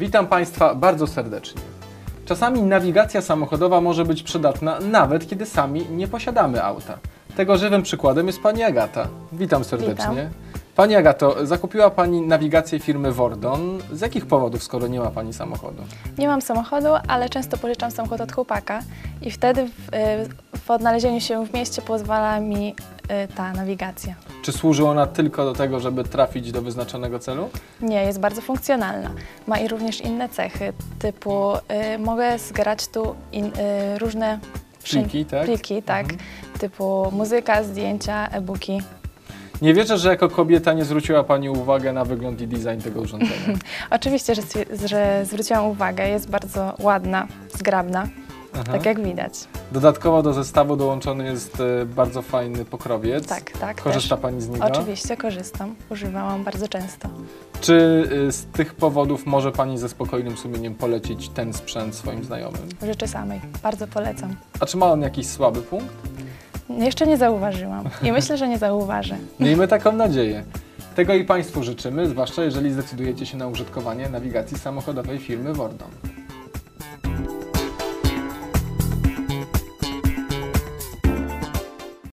Witam Państwa bardzo serdecznie. Czasami nawigacja samochodowa może być przydatna, nawet kiedy sami nie posiadamy auta. Tego żywym przykładem jest Pani Agata. Witam serdecznie. Witam. Pani Agato, zakupiła Pani nawigację firmy Wordon. Z jakich powodów, skoro nie ma Pani samochodu? Nie mam samochodu, ale często pożyczam samochód od chłopaka i wtedy w, y, w odnalezieniu się w mieście pozwala mi y, ta nawigacja. Czy służy ona tylko do tego, żeby trafić do wyznaczonego celu? Nie, jest bardzo funkcjonalna. Ma i również inne cechy, typu y, mogę zgrać tu in, y, różne Pliki, tak? pliki, tak, typu muzyka, zdjęcia, e-booki. Nie wierzę, że jako kobieta nie zwróciła Pani uwagę na wygląd i design tego urządzenia. Oczywiście, że, że zwróciłam uwagę, jest bardzo ładna, zgrabna, Aha. tak jak widać. Dodatkowo do zestawu dołączony jest e, bardzo fajny pokrowiec. Tak, tak. Korzysta też. Pani z niego? Oczywiście korzystam, używałam bardzo często. Czy y, z tych powodów może Pani ze spokojnym sumieniem polecić ten sprzęt swoim znajomym? Życzę samej, bardzo polecam. A czy ma on jakiś słaby punkt? Jeszcze nie zauważyłam i myślę, że nie zauważę. Miejmy taką nadzieję. Tego i Państwu życzymy, zwłaszcza jeżeli zdecydujecie się na użytkowanie nawigacji samochodowej firmy Wordon.